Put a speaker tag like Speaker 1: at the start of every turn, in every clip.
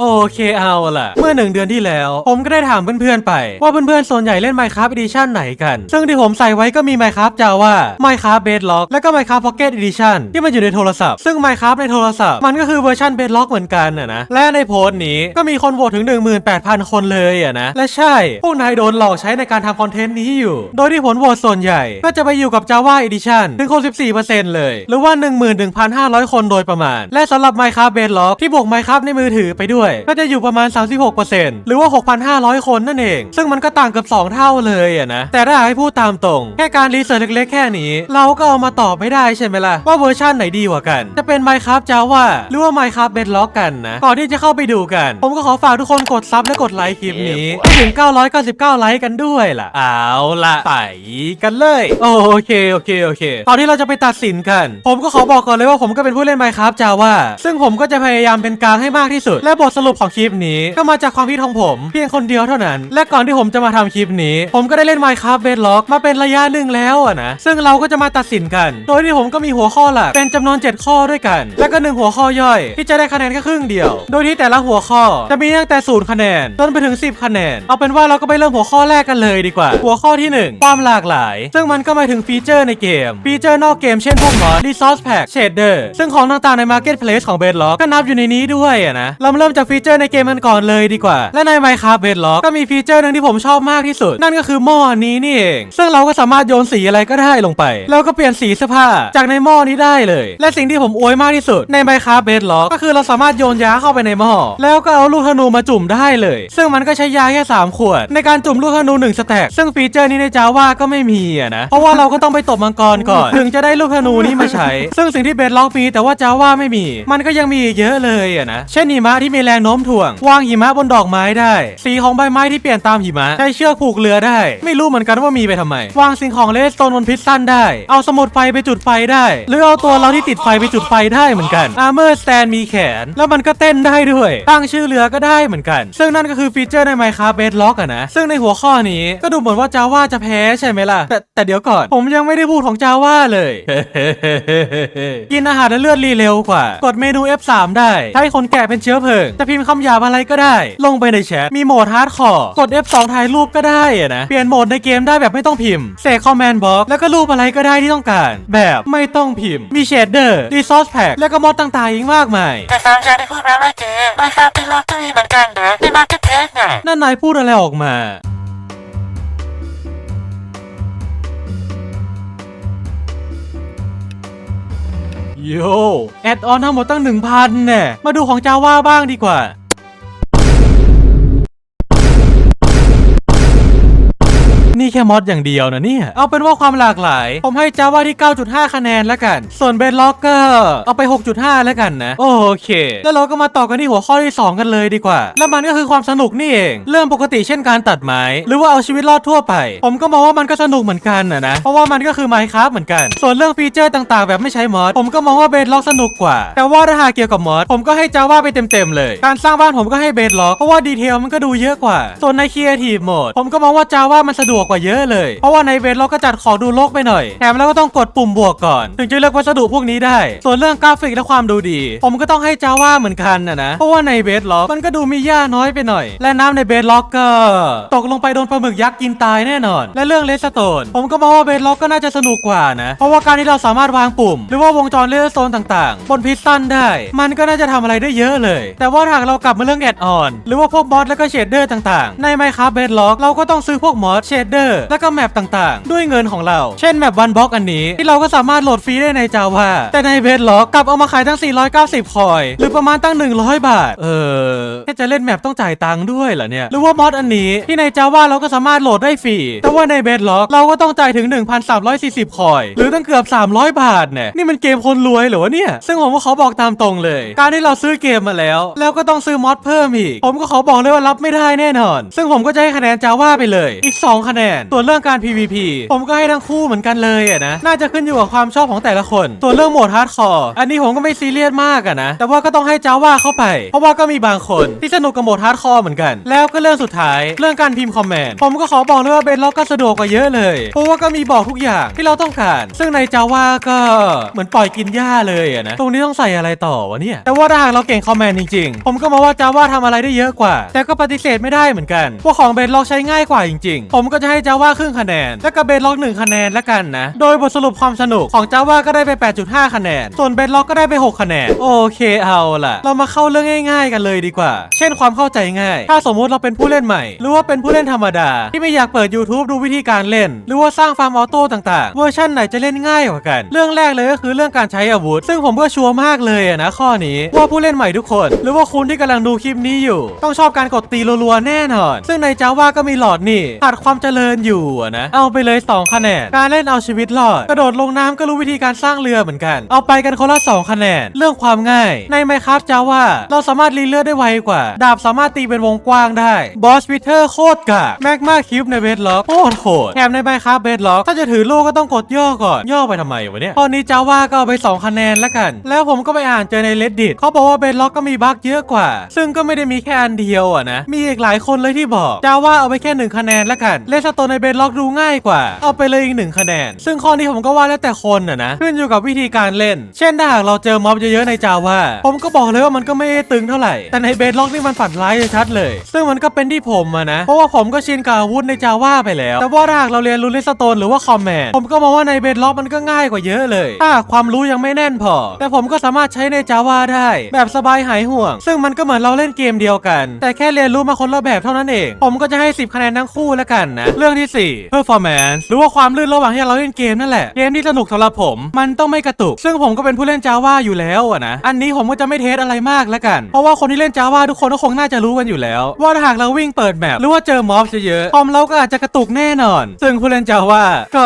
Speaker 1: โอเคเอาล่ะ เมื่อหนึ่งเดือนที่แล้ว ผมก็ได้ถามเพื่อนๆไป ว่าเพื่อนๆส่วนใหญ่เล่น Minecraft Edition ไหนกัน ซึ่งที่ผมใส่ไว้ก็มี Minecraft Java Minecraft Bedrock และก็ Minecraft Pocket Edition ที่มันอยู่ในโทรศัพท์ ซึ่ง Minecraft ในโทรศัพท์มันก็คือเวอร์ชัน Bedrock เหมือนกันนะนะ และในโพสต์นี้ก็มีคนโหวตถึง 18,000 คนเลยอะนะ และใช่ พวกนายโดนหลอกใช้ในการทำคอนเทนต์นี้อยู่ โดยที่ผลโหวตส่วนใหญ่ ก็จะไปอยู่กับ Java Edition ถึง64%เลย หรือว่า 11,500 คนโดยประมาณ และสำหรับ Minecraft Bedrock ที่บวก Minecraft ในมือถือไปด้วย ก็จะอยู่ประมาณ 36%หรือว่า 6,500 คนนั่นเอง ซึ่งมันก็ต่างเกือบ2 เท่าเลยอะนะ แต่ถ้าให้พูดตามตรง แค่การรีเสิร์ชเล็กๆ แค่นี้ เราก็เอามาตอบไม่ได้ใช่ไหมล่ะ ว่าเวอร์ชันไหนดีกว่ากัน จะเป็น Minecraft Java หรือว่า Minecraft Bedrock กันนะ ก่อนที่จะเข้าไปดูกัน ผมก็ขอฝากทุกคนกดซับและกดไลค์คลิปนี้ให้ถึง 999 ไลค์กันด้วยล่ะ เอาล่ะไปกันเลย โอเคโอเคโอเค ตอนที่เราจะไปตัดสินกัน ผมก็ขอบอกก่อนเลยว่าผมก็เป็นผู้เล่น Minecraft Java ซึ่งผมก็จะพยายามเป็นกลางให้มากที่สุดและบทสรุปของคลิปนี้ ก็มาจากความคิดของผม เพียงคนเดียวเท่านั้น และก่อนที่ผมจะมาทำคลิปนี้ ผมก็ได้เล่น Minecraft Bedrock มาเป็นระยะหนึ่งแล้วอะนะ ซึ่งเราก็จะมาตัดสินกัน โดยที่ผมก็มีหัวข้อหลักเป็นจำนวน 7 ข้อด้วยกัน และก็หนึ่งหัวข้อย่อย ที่จะได้คะแนนแค่ครึ่งเดียว โดยที่แต่ละหัวข้อจะมีตั้งแต่ศูนย์คะแนนจนไปถึง 10 คะแนน เอาเป็นว่าเราก็ไปเริ่มหัวข้อแรกกันเลยดีกว่า หัวข้อที่ 1 ความหลากหลาย ซึ่งมันก็หมายถึงฟีเจอร์ในเกม ฟีเจอร์นอกเกมเช่นพวกมอด resource pack shader ซึ่งของต่างๆใน marketplace ของ Bedrock ก็นับอยู่ในนี้ด้วยอะนะเราเริ่มจากฟีเจอร์ในเกมกันก่อนเลยดีกว่า และใน Minecraft Bedrock ก็มีฟีเจอร์หนึงที่ผมชอบมากที่สุด นั่นก็คือหม้อนี้นี่เอง ซึ่งเราก็สามารถโยนสีอะไรก็ได้ลงไป แล้วก็เปลี่ยนสีเสื้อผ้าจากในหม้อนี้ได้เลย และสิ่งที่ผมอวยมากที่สุดใน Minecraft Bedrock ก็คือเราสามารถโยนยาเข้าไปในหม้อแล้วก็เอาลูกธนูมาจุ่มได้เลย ซึ่งมันก็ใช้ยาแค่3ขวด ในการจุ่มลูกธนู1สแต็กซึ่งฟีเจอร์นี้ใน Java ก็ไม่มีอะนะเพราะว่าเราก็ต้องไปตบมังกรก่อน ถึงจะได้ลูกธนูนี้มาใช้ ซึ่งสิ่งที่ Bedrock มีแต่ว่า Java ไม่มี มันก็ยังมีเยอะเลยอะนะเช่นหิมะที่มีแรงโน้มถ่วง วางหิมะบนดอกไม้ได้ สีของใบไม้ที่เปลี่ยนตามหิมะใช้เชือกผูกเรือได้ ไม่รู้เหมือนกันว่ามีไปทำไม วางสิ่งของเลสโตนบนพิซซันได้ เอาสมุดไฟไปจุดไฟได้ หรือเอาตัวเราที่ติดไฟไปจุดไฟได้เหมือนกัน Armor Stand มีแขน แล้วมันก็เต้นได้ด้วย ตั้งชื่อเรือก็ได้เหมือนกัน ซึ่งนั่นก็คือฟีเจอร์ใน Minecraft Bedrock อะนะ ซึ่งในหัวข้อนี้ก็ดูเหมือนว่า Java จะแพ้ใช่ไหมล่ะ แต่แต่เดี๋ยวก่อน ผมยังไม่ได้พูดของ Java เลย กินอาหารและเลือดรีเร็วกว่า กดเมนู F3 ได้ ใช้คนแก่เป็นเชื้อเพลิงจะพิมพ์คำหยาบอะไรก็ได้ ลงไปในแชท มีโหมดฮาร์ดคอร์ กด F2 ถ่ายรูปก็ได้อะนะ เปลี่ยนโหมดในเกมได้แบบไม่ต้องพิมพ์ เสกคอมแมนด์บล็อก แล้วก็รูปอะไรก็ได้ที่ต้องการ แบบไม่ต้องพิมพ์ มีเชดเดอร์ รีซอสแพ็กแล้วก็มอดต่างๆอีกมากมาย
Speaker 2: แต่สามอย่างที่พูดมาเมื่อกี้ไม่ครับเป็นลอตเตอรี่เหมือนกันนะในมาร์เก็ตเพลสไง
Speaker 1: นั่นนายพูดอะไรออกมา โยแอดออนทั้งหมดตั้ง 1,000เนี่ยมาดูของจาว่าบ้างดีกว่า นี่แค่มอดอย่างเดียวนะเนี่ย เอาเป็นว่าความหลากหลาย ผมให้จาว่าที่ 9.5 คะแนนแล้วกัน ส่วนเบนล็อกก็เอาไป 6.5 แล้วกันนะ โอเค แล้วเราก็มาต่อกันที่หัวข้อที่ 2 กันเลยดีกว่า แล้วมันก็คือความสนุกนี่เอง เรื่องปกติเช่นการตัดไม้ หรือว่าเอาชีวิตรอดทั่วไป ผมก็มองว่ามันก็สนุกเหมือนกันนะนะ เพราะว่ามันก็คือ Minecraft เหมือนกัน ส่วนเรื่องฟีเจอร์ต่างๆ แบบไม่ใช้มอดผมก็มองว่าเบนล็อกสนุกกว่า แต่ว่าถ้าหากเกี่ยวกับมอดผมก็ให้จาว่าไปเต็มๆเลย การสร้างบ้านผมก็ให้เบนล็อกเพราะว่าดีเทลมันก็ดูเยอะกว่า ส่วนใน Creative Mode ผมก็มองว่าจาว่ามันสะดวกกว่าเยอะเลย เพราะว่าในเบนล็อกก็จัดของดูโลกไปหน่อย แถมเราก็ต้องกดปุ่มบวกก่อน ถึงจะเลือกวัสดุพวกนี้ได้ ส่วนเรื่องกราฟิกและความดูดี ผมก็ต้องให้จาว่าเหมือนกันนะนะ เพราะว่าในเบสล็อกมันก็ดูมีหญ้าน้อยไปหน่อย และน้ำในเบสล็อกก็ตกลงไปโดนปลาหมึกยักษ์กินตายแน่นอน และเรื่องเลสโตนผมก็มองว่าเบสล็อกก็น่าจะสนุกกว่านะ เพราะว่าการที่เราสามารถวางปุ่ม หรือว่าวงจรเลสโตนต่างๆ บนพิซซันได้ มันก็น่าจะทำอะไรได้เยอะเลย แต่ว่าหากเรากลับมาเรื่องแอดออนหรือว่าพวกบอสแล้วก็เชดเดอร์ต่างๆ ใน Minecraft Bedrock เราก็ต้องซื้อพวกมอสเชดเดอร์แล้วก็แมปต่างๆ ด้วยเงินของเรา เช่นแมปวันบล็อกอันนี้ ที่เราก็สามารถโหลดฟรีได้ใน Java แต่ใน Bedrock กลับเอามาขายตั้ง 490 คอย หรือประมาณตั้ง 100 บาท เออแค่จะเล่นแมปต้องจ่ายตังค์ด้วยเหรอเนี่ย หรือว่ามอสอันนี้ที่ใน Java เราก็สามารถโหลดได้ฟรี แต่ว่าใน Bedrock เราก็ต้องจ่ายถึง 1,340 คอย หรือตั้งเกือบ 300 บาทเนี่ยนี่มันเกมคนรวยเหรอวะเนี่ย ซึ่งผมก็ขอบอกตามตรงเลย การที่เราซื้อเกมมาแล้ว แล้วก็ต้องซื้อมอดเพิ่มอีก ผมก็ขอบอกเลยว่ารับไม่ได้แน่นอน ซึ่งผมก็จะให้คะแนน Java ไปเลย อีก 2 คะแนนส่วนเรื่องการ PVP ผมก็ให้ทั้งคู่เหมือนกันเลยอะนะ น่าจะขึ้นอยู่กับความชอบของแต่ละคน ส่วนเรื่องโหมดฮาร์ดคอร์อันนี้ผมก็ไม่ซีเรียสมากอะนะ แต่ว่าก็ต้องให้จ้าว่าเข้าไป เพราะว่าก็มีบางคนที่สนุกกับโหมดฮาร์ดคอร์เหมือนกัน แล้วก็เรื่องสุดท้ายเรื่องการพิมพ์คอมเมนต์ผมก็ขอบอกเลยว่าเบนล็อกก็สะดวกกว่าเยอะเลย เพราะว่าก็มีบอกทุกอย่างที่เราต้องการ ซึ่งในจาว่าก็เหมือนปล่อยกินหญ้าเลยอะนะ ตรงนี้ต้องใส่อะไรต่อวะเนี่ย แต่ว่าถ้าหากเราเก่งคอมเมนต์จริงๆ ผมก็มองว่าจาว่าทำอะไรได้เยอะกว่า แต่ก็ปฏิเสธไม่ได้เหมือนกันว่าของเบนล็อกใช้ง่ายกว่าจริง ๆ ผมก็จะให้จาว่าครึ่งคะแนน และก็เบนล็อกหนึ่งคะแนนและกันนะ โดยบทสรุปความสนุกของจาว่าก็ได้ไป 8.5 คะแนน ส่วนเบนล็อกก็ได้ไป 6 คะแนน โอเคเอาล่ะ เรามาเข้าเรื่องง่ายๆ กันเลยดีกว่า เช่นความเข้าใจง่าย ถ้าสมมุติเราเป็นผู้เล่นใหม่ หรือว่าเป็นผู้เล่นธรรมดา ที่ไม่อยากเปิด YouTube ดูวิธีการเล่น หรือว่าสร้างฟาร์มออโต้ต่างๆ เวอร์ชันไหนจะเล่นง่ายกว่ากัน เรื่องแรกเลยก็คือเรื่องการใช้อาวุธ ซึ่งผมก็ชัวร์มากเลยอะนะข้อนี้ว่าผู้เล่นใหม่ทุกคน หรือว่าคุณที่กำลังดูคลิปนี้อยู่ ต้องชอบการกดตีรัวๆแน่นอน ซึ่งในจาว่าก็มีหลอดนี่ขาดความเจริญอยู่นะ เอาไปเลย2คะแนน การเล่นเอาชีวิตรอด กระโดดลงน้ำก็รู้วิธีการสร้างเรือเหมือนกัน เอาไปกันคนละ2คะแนน เรื่องความง่าย ในไมครับจาว่าเราสามารถรีเลือดได้ไวกว่า ดาบสามารถตีเป็นวงกว้างได้ บอสวิเทอร์โคตรกะแมกมาคิวในเบสล็อกโคตรโหด แถมในไมครับเบสล็อกถ้าจะถือลูกก็ต้องกดย่อก่อน ย่อไปทำไมวะเนี่ย ตอนนี้จาว่าก็เอาไป 2 คะแนนแล้วกัน แล้วผมก็ไปอ่านเจอใน reddit เขาบอกว่าเบสล็อกก็มีบั๊กเยอะกว่า ซึ่งก็ไม่ได้มีแค่อันเดียวอะนะ มีอีกหลายคนเลยที่บอกจาว่าเอาไปแค่หนึ่งคะแนนแล้วกันเลสตนในเบสล็อกดูง่ายกว่า เอาไปเลยอีกหนึ่งคะแนน ซึ่งข้อนี้ผมก็ว่าแล้วแต่คนอะนะ ขึ้นอยู่กับวิธีการเล่น เช่นถ้าหากเราเจอม็อบเยอะๆในจาว่า ผมก็บอกเลยว่ามันก็ไม่ตึงเท่าไหร่ แต่ในเบสล็อกนี่มันฝันร้ายชัดเลย ซึ่งมันก็เป็นที่ผมอะนะ เพราะว่าผมก็ชินกับอาวุธในจาว่าไปแล้ว แต่ว่าถ้าหากเราเรียนรู้เลสโตนหรือว่าคอมแมนผมก็มองว่าในเบสล็อกมันก็ง่ายกว่าเยอะเลย ถ้าความรู้ยังไม่แน่นพอ แต่ผมก็สามารถใช้ในจาว่าได้ แบบสบายหายห่วง ซึ่งมันก็เหมือนเราเล่นเกมเดียวกัน แต่แค่เรียนรู้มาคนละแบบเท่านั้นเอง ผมก็จะให้ 10 คะแนนทั้งคู่แล้วกันนะเรื่องที่ 4 performance หรือว่าความลื่นระหว่างที่เราเล่นเกมนั่นแหละ เกมที่สนุกสำหรับผม มันต้องไม่กระตุก ซึ่งผมก็เป็นผู้เล่นจาว่าอยู่แล้วอะนะ อันนี้ผมก็จะไม่เทสอะไรมากแล้วกัน เพราะว่าคนที่เล่นจาว่าทุกคนก็คงน่าจะรู้กันอยู่แล้ว ว่าถ้าหากเราวิ่งเปิดแมปหรือว่าเจอม็อบเยอะๆคอมเราก็อาจจะกระตุกแน่นอน ซึ่งผู้เล่นจาว่าก็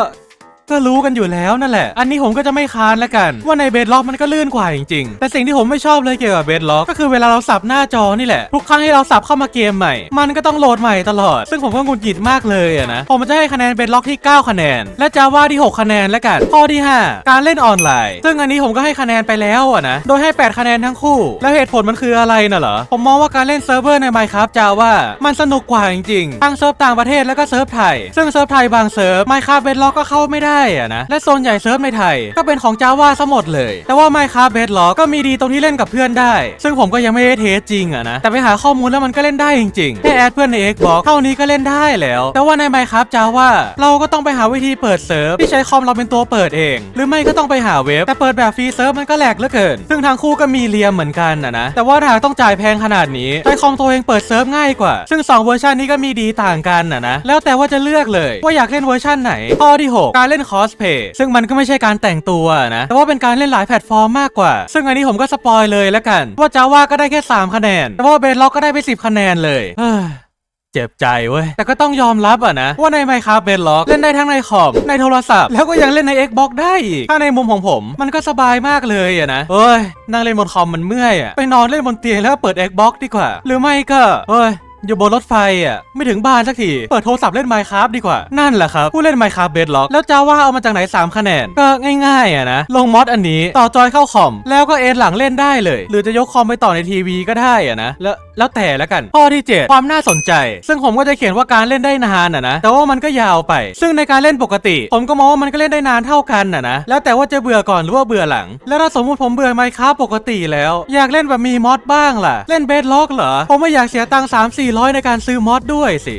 Speaker 1: ก็รู้กันอยู่แล้วนั่นแหละ อันนี้ผมก็จะไม่ค้านแล้วกัน ว่าในเบดล็อกมันก็ลื่นกว่าจริงๆ แต่สิ่งที่ผมไม่ชอบเลยเกี่ยวกับเบดล็อกก็คือเวลาเราสับหน้าจอนี่แหละ ทุกครั้งที่เราสับเข้ามาเกมใหม่ มันก็ต้องโหลดใหม่ตลอด ซึ่งผมก็หงุดหงิดมากเลยอะนะ ผมจะให้คะแนนเบดล็อกที่ 9 คะแนน และจาว่าที่ 6 คะแนนแล้วกัน ข้อที่ 5 การเล่นออนไลน์ ซึ่งอันนี้ผมก็ให้คะแนนไปแล้วอะนะ โดยให้ 8 คะแนนทั้งคู่ แล้วเหตุผลมันคืออะไรน่ะเหรอ ผมมองว่าการเล่นเซิร์ฟเวอร์ใน Minecraft จาว่ามันสนุกกว่าจริงๆทั้งเซิร์ฟต่างประเทศแล้วก็เซิร์ฟไทย ซึ่งเซิร์ฟไทยบางเซิร์ฟ Minecraft Bedrock ก็เข้าไม่ได้อะนะ และโซนใหญ่เซิร์ฟในไทย ก็เป็นของจาว่าซะหมดเลย แต่ว่า Minecraft Bedrock ก็มีดีตรงที่เล่นกับเพื่อนได้ ซึ่งผมก็ยังไม่ได้เทสจริงอะนะ แต่ไปหาข้อมูลแล้วมันก็เล่นได้จริงๆแค่แอดเพื่อนใน Xbox เท่านี้ก็เล่นได้แล้ว แต่ว่าใน Minecraft จาว่าเราก็ต้องไปหาวิธีเปิดเซิร์ฟที่ใช้คอมเราเป็นตัวเปิดเอง หรือไม่ก็ต้องไปหาเว็บแต่เปิดแบบฟรีเซิร์ฟมันก็แหลกเหลือเกิน ซึ่งทั้งคู่ก็มีเลียมเหมือนกันอะนะแต่ว่าถ้าหากต้องจ่ายแพงขนาดนี้ใช้คอมตัวเองเปิดเซิร์ฟง่ายกว่า ซึ่งสองเวอร์ชันนี้ก็มีดีต่างกันอะนะแล้วแต่ว่าจะเลือกเลย ว่าอยากเล่นเวอร์ชันไหนข้อที่ 6 การเล่นคอสเพย์ซึ่งมันก็ไม่ใช่การแต่งตัวนะ แต่ว่าเป็นการเล่นหลายแพลตฟอร์มมากกว่า ซึ่งอันนี้ผมก็สปอยเลยแล้วกัน ว่าจาว่าก็ได้แค่ 3 คะแนน แต่ว่าเบสล็อกก็ได้ไป10 คะแนนเลยเฮ้ยเจ็บใจเว้ย แต่ก็ต้องยอมรับอะนะ ว่าใน Minecraft b e d l o c k เล่นได้ทั้งในคอมในโทรศัพท์ แล้วก็ยังเล่นใน Xbox ได้อีก ถ้าในมุมของผม มันก็สบายมากเลยอะนะเอ้ยนั่งเล่นบนคอมมันเมื่อยอะไปนอนเล่นบนเตียงแล้วเปิด Xbox ดีกว่า หรือไม่ก็เอ้ย อยู่บนรถไฟอะไม่ถึงบ้านสักที เปิดโทรศัพท์เล่น Minecraft ดีกว่า นั่นแหละครับ ผู้เล่น Minecraft Bedrock แล้วจาว่าเอามาจากไหน 3 คะแนน ก็ง่ายๆอะนะ ลงมอดอันนี้ต่อจอยเข้าคอม แล้วก็เอ็นหลังเล่นได้เลย หรือจะยกคอมไปต่อในทีวีก็ได้อะนะ แล้วแล้วแต่ล้วกัน ข้อที่ 7 ความน่าสนใจ ซึ่งผมก็จะเขียนว่าการเล่นได้นานอะนะ แต่ว่ามันก็ยาวไป ซึ่งในการเล่นปกติ ผมก็มองว่ามันก็เล่นได้นานเท่ากันอะนะ แล้วแต่ว่าจะเบื่อก่อนหรือว่าเบื่อหลัง แล้วถ้าสมมติผมเบื่อ Minecraft ปกติแล้ว อยากเล่นแบบมีมอดบ้างล่ะ เล่น Bedrock เหรอผมไม่อยากเสียตังค์3 4 0 ในการซื้อมอดด้วยสิ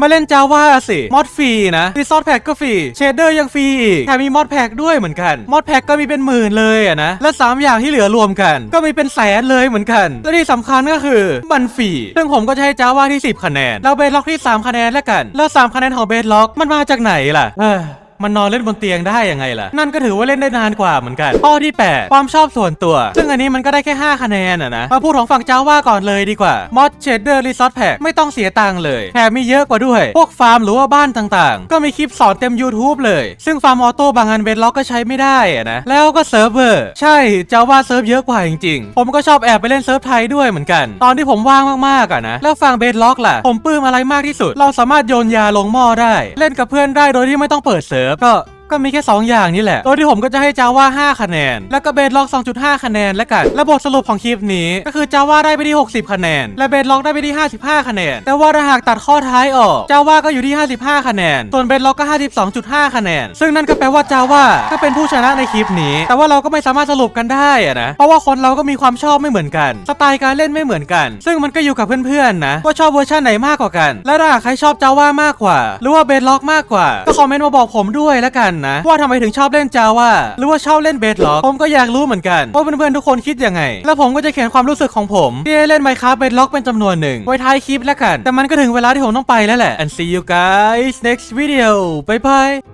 Speaker 1: มาเล่นจาว่าสิ มอดฟรีนะรีซอสแพ็กก็ฟรีเชดเดอร์ยังฟรีอีกแถมมีมอดแพ็กด้วยเหมือนกัน มอดแพ็กก็มีเป็นหมื่นเลยอะนะ และ 3 อย่างที่เหลือรวมกัน ก็มีเป็นแสนเลยเหมือนกัน และที่สำคัญก็คือมันฟรีซึ่งผมก็จะให้จาว่าที่ 10 คะแนน แล้วเบสล็อกที่ 3 คะแนนแล้วกัน แล้ว 3 คะแนนของเบสล็อกมันมาจากไหนล่ะเอ้อ มันนอนเล่นบนเตียงได้ยังไงล่ะ นั่นก็ถือว่าเล่นได้นานกว่าเหมือนกัน ข้อที่ 8 ความชอบส่วนตัว ซึ่งอันนี้มันก็ได้แค่ 5 คะแนนอะนะ มาพูดของฝั่งเจ้าว่าก่อนเลยดีกว่า Mod Shader Resort Pack ไม่ต้องเสียตังค์เลยแถมมีเยอะกว่าด้วย พวกฟาร์มหรือว่าบ้านต่างๆ ก็มีคลิปสอนเต็ม YouTube เลย ซึ่งฟาร์มออโต้บางอันเบนล็อกก็ใช้ไม่ได้อะนะ แล้วก็เซิร์ฟเวอร์ ใช่เจ้าว่าเซิร์ฟเยอะกว่าจริงๆ ผมก็ชอบแอบไปเล่นเซิร์ฟไทยด้วยเหมือนกัน ตอนที่ผมว่างมากๆอะนะ แล้วฟังเบนล็อกล่ะ ผมปลื้มอะไรมากที่สุด เราสามารถโยนยาลงหม้อได้ เล่นกับเพื่อนได้โดยที่ไม่ต้องเปิดเซิร์ฟก็ ก็มีแค่2อย่างนี่แหละ โดยที่ผมก็จะให้จาว่า 5 คะแนน แล้วก็เบสล็อก 2.5 คะแนนแล้วกัน และบทสรุปของคลิปนี้ ก็คือจาว่าได้ไปที่ 60 คะแนน และเบสล็อกได้ไปที่ 55 คะแนน แต่ว่าถ้าหากตัดข้อท้ายออกจาว่าก็อยู่ที่ 55 คะแนน ส่วนเบสล็อกก็ 52.5 คะแนน ซึ่งนั่นก็แปลว่าจาว่าก็เป็นผู้ชนะในคลิปนี้ แต่ว่าเราก็ไม่สามารถสรุปกันได้อะนะ เพราะว่าคนเราก็มีความชอบไม่เหมือนกัน สไตล์การเล่นไม่เหมือนกัน ซึ่งมันก็อยู่กับเพื่อนๆนะ ว่าชอบเวอร์ชันไหนมากกว่ากัน และถ้าใครชอบจาว่ามากกว่า หรือว่าเบสล็อกมากกว่า ก็คอมเมนต์มาบอกผมด้วยแล้วกันนะ ว่าทำไมถึงชอบเล่นจาว่าหรือว่าชอบเล่นเบสล็อกผมก็อยากรู้เหมือนกันว่าเพื่อนๆทุกคนคิดยังไง แล้วผมก็จะเขียนความรู้สึกของผมที่ได้เล่นไมค้าเบสล็อกเป็นจำนวนหนึ่งไว้ท้ายคลิปแล้วกัน แต่มันก็ถึงเวลาที่ผมต้องไปแล้วแหละ and see you guys next video bye bye